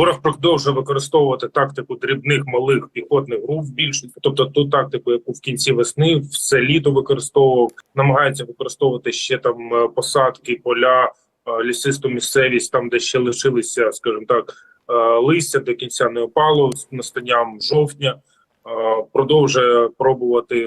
Ворог продовжує використовувати тактику дрібних малих піхотних груп більшості, тобто ту тактику, яку в кінці весни все літо використовував, намагається використовувати ще там е, посадки, поля, е, лісисту місцевість, там де ще лишилися, скажімо так, е, листя до кінця не опало з настанням жовтня. Е, Продовжує пробувати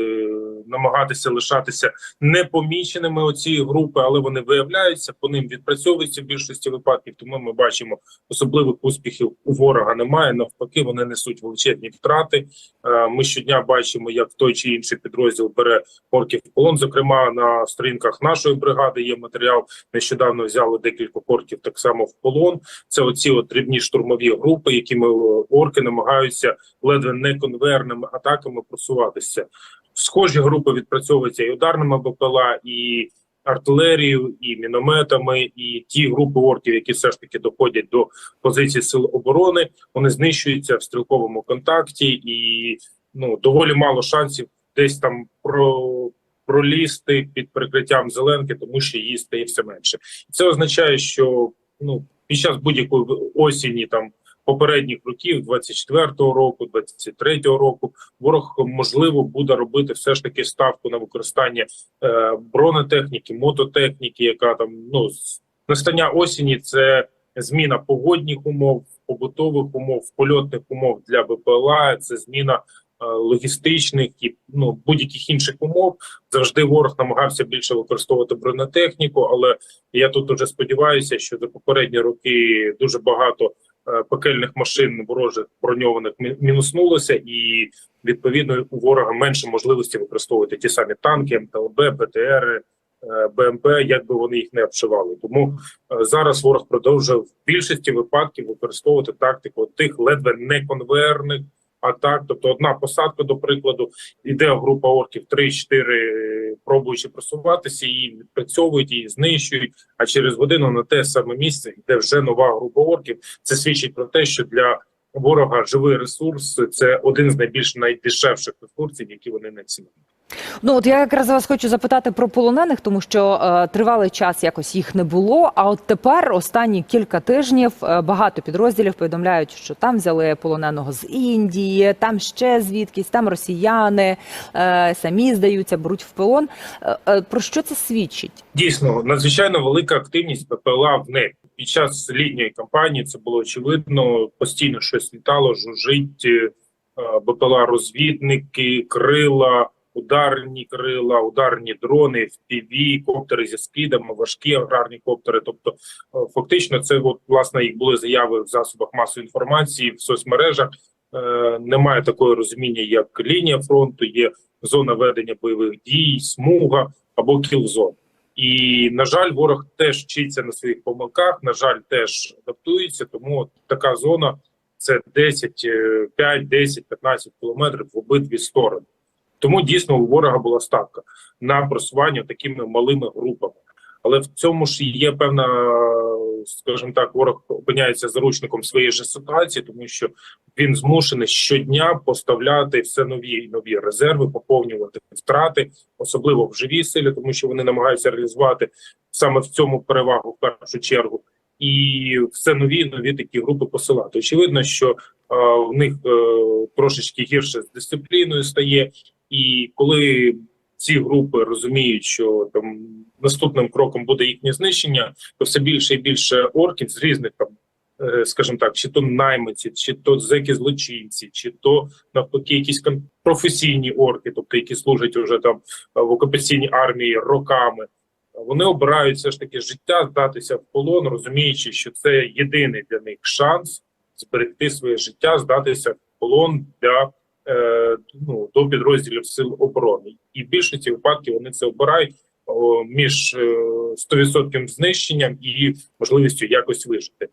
намагатися лишатися непоміченими оці групи, але вони виявляються, по ним відпрацьовуються в більшості випадків. Тому ми бачимо особливих успіхів у ворога немає. Навпаки, вони несуть величезні втрати. Е, Ми щодня бачимо, як той чи інший підрозділ бере орків в полон. Зокрема, на сторінках нашої бригади є матеріал. Нещодавно взяли декілька орків так само в полон. Це оці от дрібні штурмові групи, якими е, орки намагаються ледве не конвейерними атаками просуватися. Схожі групи відпрацьовуються і ударними БПЛА, і артилерією, і мінометами, і ті групи орків, які все ж таки доходять до позицій сил оборони, вони знищуються в стрілковому контакті, і ну доволі мало шансів десь там про. Пролізти під прикриттям зеленки, тому що її стає все менше. Це означає, що ну під час будь-якої осені там попередніх років, 24-го року, 23-го року, ворог можливо буде робити все ж таки ставку на використання е, бронетехніки, мототехніки, яка там ну настання осені це зміна погодних умов, побутових умов, польотних умов для БПЛА, це зміна е, логістичних і ну будь-яких інших умов. Завжди ворог намагався більше використовувати бронетехніку, але я тут уже сподіваюся, що за попередні роки дуже багато пекельних машин ворожих броньованих мінуснулося, і відповідно у ворога менше можливості використовувати ті самі танки, МТЛБ, БТР, е, БМП, як би вони їх не обшивали. Тому е, зараз ворог продовжує в більшості випадків використовувати тактику тих ледве не конвейерних атак. Тобто, одна посадка, до прикладу, іде група орків 3-4 пробуючи просуватися, її відпрацьовують, її знищують. А через годину на те саме місце йде вже нова група орків. Це свідчить про те, що для ворога живий ресурс це один з найбільш найдешевших ресурсів, які вони не цінують. Ну от я якраз вас хочу запитати про полонених, тому що е, тривалий час якось їх не було. А от тепер останні кілька тижнів е, багато підрозділів повідомляють, що там взяли полоненого з Індії, там ще звідкись, там росіяни е, самі здаються, беруть в полон. Е, е, про що це свідчить? Дійсно, надзвичайно велика активність ППЛА в небі. Під час літньої кампанії це було очевидно. Постійно щось літало, жужить е, БПЛА розвідники, крила, ударні крила, ударні дрони, FPV, коптери зі скидами, важкі аграрні коптери. Тобто, е, фактично, це от власне їх були заяви в засобах масової інформації в соцмережах. Е, Немає такого розуміння, як лінія фронту, є зона ведення бойових дій, смуга або кілзон. І на жаль, ворог теж вчиться на своїх помилках. На жаль, теж адаптується. Тому от така зона це 10, е, 5, 10, 15 кілометрів в обидві сторони. Тому дійсно у ворога була ставка на просування такими малими групами. Але в цьому ж є певна, скажімо так, ворог опиняється заручником своєї ж ситуації, тому що він змушений щодня поставляти все нові і нові резерви, поповнювати втрати, особливо в живій силі, тому що вони намагаються реалізувати саме в цьому перевагу в першу чергу. І все нові і нові такі групи посилати. Очевидно, що е, в них е, трошечки гірше з дисципліною стає, і коли ці групи розуміють, що там наступним кроком буде їхнє знищення, то все більше і більше орків з різних там, е, скажімо так, чи то наймиці, чи то зеки злочинці, чи то навпаки, якісь професійні орки, тобто які служать уже там в окупаційній армії роками. Вони обирають все ж таки життя, здатися в полон, розуміючи, що це єдиний для них шанс зберегти своє життя, здатися в полон для е, ну, до підрозділів сил оборони. І в більшості випадків вони це обирають о, між е, 100% знищенням і можливістю якось вижити.